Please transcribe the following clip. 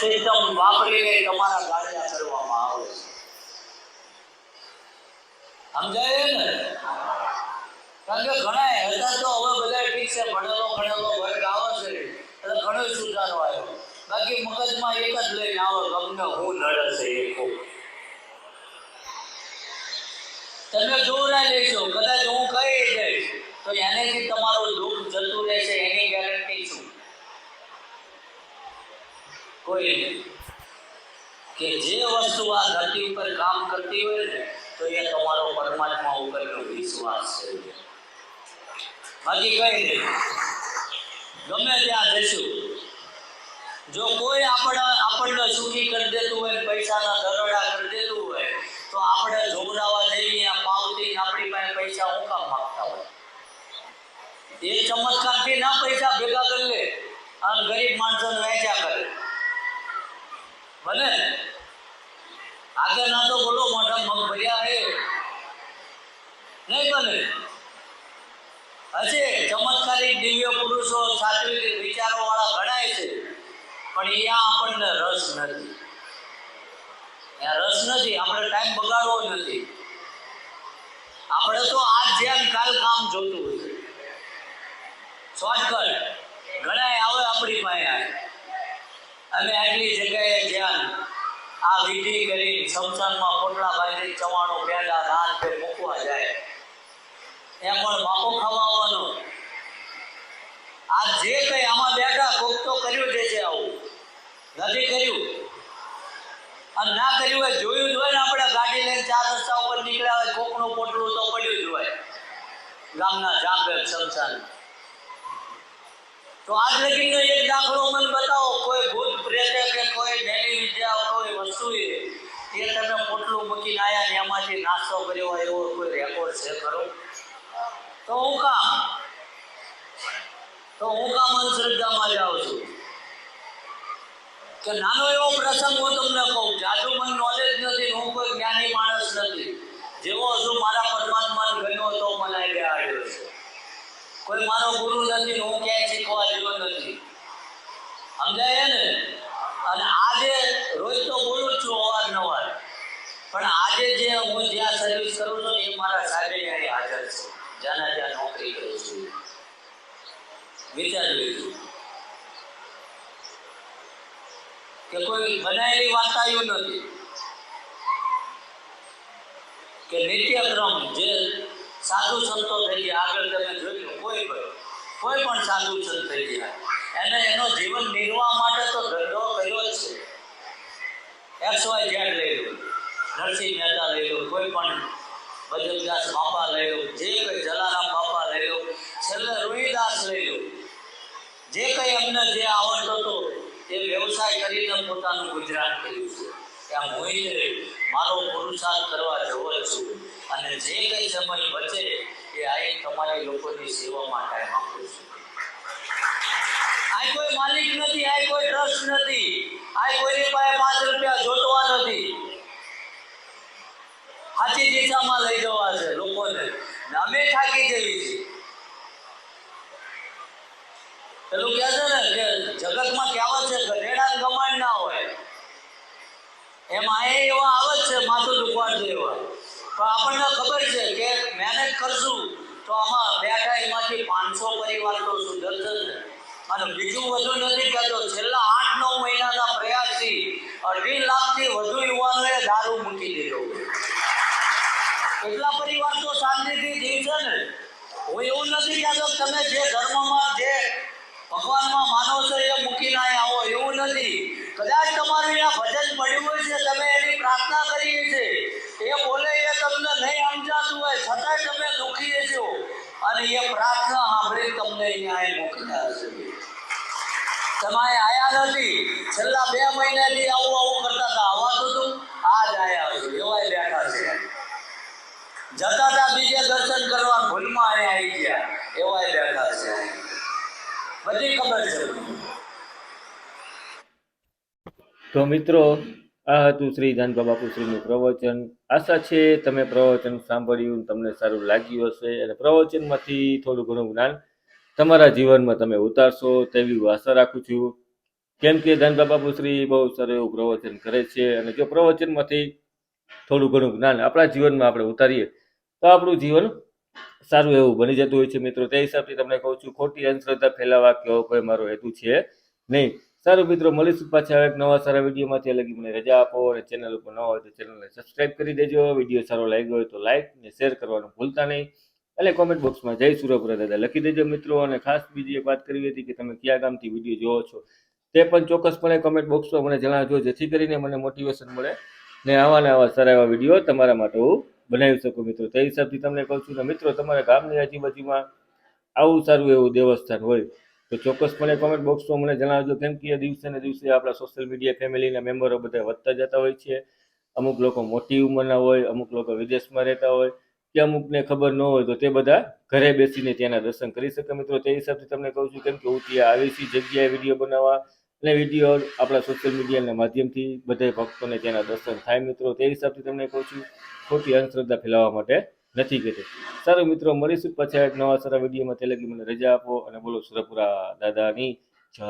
System વાપરીને તમારા ગાળિયા કરવામાં આવે સમજાય ને? કારણ કે ઘણા હતા તો હવે બધા ઠીક છે, ભણેલો ભણેલો વર્ગ આવે છે. એટલે ઘણો સુધારો આવ્યો. બાકી મગજમાં એક જ લઈને આવે ગમને હું નડે છે તમે કહું. તમે જોવરાઈ લેશો, કદાચ હું કહી દઈશ, તો એનેથી તમારું દુઃખ જતું રહેશે, એની કોઈ નહીં કે જે વસ્તુ આ ધરતી ઉપર કામ કરતી હોય ને, તો એ તમારો પરમાત્મા ઉપરનો વિશ્વાસ છે. બાકી કઈ નહીં. ગમે ત્યાં જશું જો કોઈ આપણા, આપણને સુખી કરી દેતું હોય પૈસાના દરોડા કરી દેતું હોય, તો આપણે જોગરાવા જઈએ, આ પાવતી આપણી પાસે પૈસા હું કામ માંગતા હોય? એ ચમત્કારથી ના પૈસા ભેગા કરી લે અને ગરીબ માણસોને વેચ્યા કરે ભલે ને? આગળ ના તો બોલો મોઢા મગ ભર્યા હે બને હશે. ચમત્કારિક દિવ્ય પુરુષો સાત્વિક વિચારો વાળા ગણાય છે. પણ એ આપણને રસ નથી. રસ નથી. આપણે ટાઈમ બગાડવો નથી. આપણે તો આજ જેમ કાલ કામ જોતું હોય શોર્ટકટ ઘણા આવે આપણી પાસે અમે આટલી જગ્યાએ જ્યાં આ વિધિ કરી સમસાનમાં પોટલા બાંધી ચવાણું પેંડા એ પણ બાપો ખવાવાનો આ જે કઈ આમાં બેઠા કોક તો કર્યું છે છે આવું. નથી કર્યું. અને ના કર્યું હોય જોયું જ હોય ને આપણે ગાડી લઈને ચાર રસ્તા ઉપર નીકળ્યા હોય, કોકનું પોટલું તો પડ્યું જ હોય. ગામના જાપે સમસાન તો આજ લગીનો એક દાખલો મને બતાવો. કોઈ ભૂત પ્રેતે કે કોઈ ડેલી વિદ્યા કોઈ વસ્તુ એ તમે પોટલું મૂકીને ને એમાંથી નાસ્તો કર્યો હોય એવો કોઈ રેકોર્ડ છે ખરો? તો હું કામ? તો હું કામ અંધશ્રદ્ધામાં જાઉં છું. કે નાનો એવો પ્રસંગ હું તમને કહું, જાજુ મને નોલેજ નથી હું કોઈ જ્ઞાની માણસ નથી. જેવો હજુ મારા પરમાત્માને ગણ્યો તો મને આગળ આવ્યો છે. કોઈ મારો ગુરુ નથી હું ક્યાંય શીખવા જેવો નથી. સમજાય ને? અને આજે રોજ તો બોલું છું અવારનવાર. પણ આજે જે હું જ્યાં સર્વિસ કરું છું એ મારા સાહેબે અહીં હાજર છે. જ્યાં જ્યાં નોકરી કરું છું. વિચારી લીધું કે કોઈ બનાવેલી વાર્તાઓ નથી, કે નિત્યક્રમ જે સાધુ સંતો થઈ આગળ તમે જોયું, કોઈ પણ કોઈ પણ સાધુ સંત થઈ ગયા એને એનો જીવન નિર્વાહ માટે તો ધંધો કર્યો જ છે. એક્સ વાય ઝેડ લઈ લો, નરસિંહ મહેતા લઈ લો, કોઈ પણ ભજનદાસ બાપા લઈ લો, જે કંઈ જલારામ બાપા લઈ લો છેલ્લે રોહિદાસ લઈ લો જે કંઈ અમને જે આવડતો હતો તે વ્યવસાય કરીને પોતાનું ગુજરાન કર્યું છે. ત્યાં મોહિતે મારો પુરુષાર્થ કરવા જવો છું અને જે કંઈ સમય બચે, એ આઈ તમારી લોકોની સેવામાં ટાઈમ આપું છું. આ કોઈ માલિક નથી આ કોઈ ટ્રસ્ટ નથી આ કોઈની પાસે પાંચ રૂપિયા જોતવા નથી સાચી દિશામાં લઈ જવા છે લોકોને ને અમે થાકી જઈએ છીએ પેલું કહે છે ને કે જગતમાં કહેવત છે ગધેડા ગમાણ ના હોય. એમાં એ એવા આવે છે, માથું દુખવાડ એવા. તો આપણને ખબર છે કે મહેનત કરશું તો આમાં બેઠા એમાંથી પાંચસો પરિવાર તો સુંદર થશે અને બીજું વધુ નથી કહેતો, છેલ્લા આઠ નવ મહિનાના પ્રયાસથી અઢી લાખથી વધુ યુવાનોએ દારૂ મૂકી દીધો. કેટલા પરિવાર તો શાંતિથી જીવશે ને. હું એવું નથી કહેતો તમે જે ધર્મમાં જે ભગવાનમાં માનો છો એ મૂકીને આવો, એવું નથી. કદાચ તમારું અહીંયા ભજન પડ્યું હોય છે, તમે એની પ્રાર્થના કરીએ છે. એ બોલે એ તમને નહીં સમજાતું હોય, છતાંય તમે દુખીએ છો. અને એ પ્રાર્થના સાંભળી તમને અહીંયા અહીં મૂકતા હશે. તમે અહીં આયા નથી. છેલ્લા બે મહિનાથી આવું આવું કરતા હતા. આવાતું હતું આજ આયા છો એવાય બેઠા છે. જતા હતા બીજે દર્શન કરવા, ભૂલમાં અહીંયા આવી ગયા. એવાય બેઠા છે બધી ખબર છે તો મિત્રો, આ હતું શ્રી જાનકા બાપુશ્રીનું પ્રવચન. આશા છે તમે પ્રવચન સાંભળ્યું, તમને સારું લાગ્યું હશે અને પ્રવચનમાંથી થોડું ઘણું જ્ઞાન તમારા જીવનમાં તમે ઉતારશો તેવી હું આશા રાખું છું. કેમ કે ધનબા બાપુશ્રી બહુ સારું એવું પ્રવચન કરે છે અને જો પ્રવચનમાંથી થોડું ઘણું જ્ઞાન આપણા જીવનમાં આપણે ઉતારીએ, તો આપણું જીવન સારું એવું બની જતું હોય છે. મિત્રો, તે હિસાબથી તમને કહું છું, ખોટી અંધશ્રદ્ધા ફેલાવા કેવો કોઈ મારો હેતુ છે નહીં. સારું મિત્રો, મળીશું પાછા એક નવા સારા વિડીયોમાંથી. લગી મને રજા આપો અને ચેનલ ઉપર ન હોય તો ચેનલને સબસ્ક્રાઇબ કરી દેજો. વીડિયો સારો લાગ્યો હોય તો લાઇક ને શેર કરવાનું ભૂલતા નહીં. અને કોમેન્ટ બોક્સમાં જય સુરપુરા દાદા લખી દેજો મિત્રો. અને ખાસ બીજી એક વાત કરવી હતી કે તમે કયા ગામથી વીડિયો જોવો છો તે પણ ચોક્કસપણે કોમેન્ટ બોક્સમાં મને જણાવજો, જેથી કરીને મને મોટિવેશન મળે ને આવા ને આવા સારા એવા વીડિયો તમારા માટે હું બનાવી શકું મિત્રો. તે હિસાબથી તમને કહું છું ને મિત્રો, તમારા ગામની આજુબાજુમાં આવું સારું એવું દેવસ્થાન હોય તો ચોક્કસપણે કોમેન્ટ બોક્સમાં મને જણાવજો. કેમ કે દિવસે ને દિવસે આપણા સોશિયલ મીડિયા ફેમિલીના મેમ્બરો બધા વધતા જતા હોય છે. અમુક લોકો મોટી ઉંમરના હોય, અમુક લોકો વિદેશમાં રહેતા હોય. કે અમુકને ખબર ન હોય તો તે બધા ઘરે બેસીને ત્યાંના દર્શન કરી શકે. મિત્રો, તે હિસાબથી તમને કહું છું, કેમ કે હું ત્યાં આવી છી જગ્યાએ વીડિયો બનાવવા અને વીડિયો આપણા સોશિયલ મીડિયાના માધ્યમથી બધા ભક્તોને ત્યાંના દર્શન થાય. મિત્રો, તે હિસાબથી તમને કહું છું, ખોટી અંધશ્રદ્ધા ફેલાવવા માટે નથી કહેતી સારું મિત્રો, મળીશું પાછા એક નવા સારા વિડીયોમાં. તે લગી મને રજા આપો અને બોલો સુરપુરા દાદાની જય.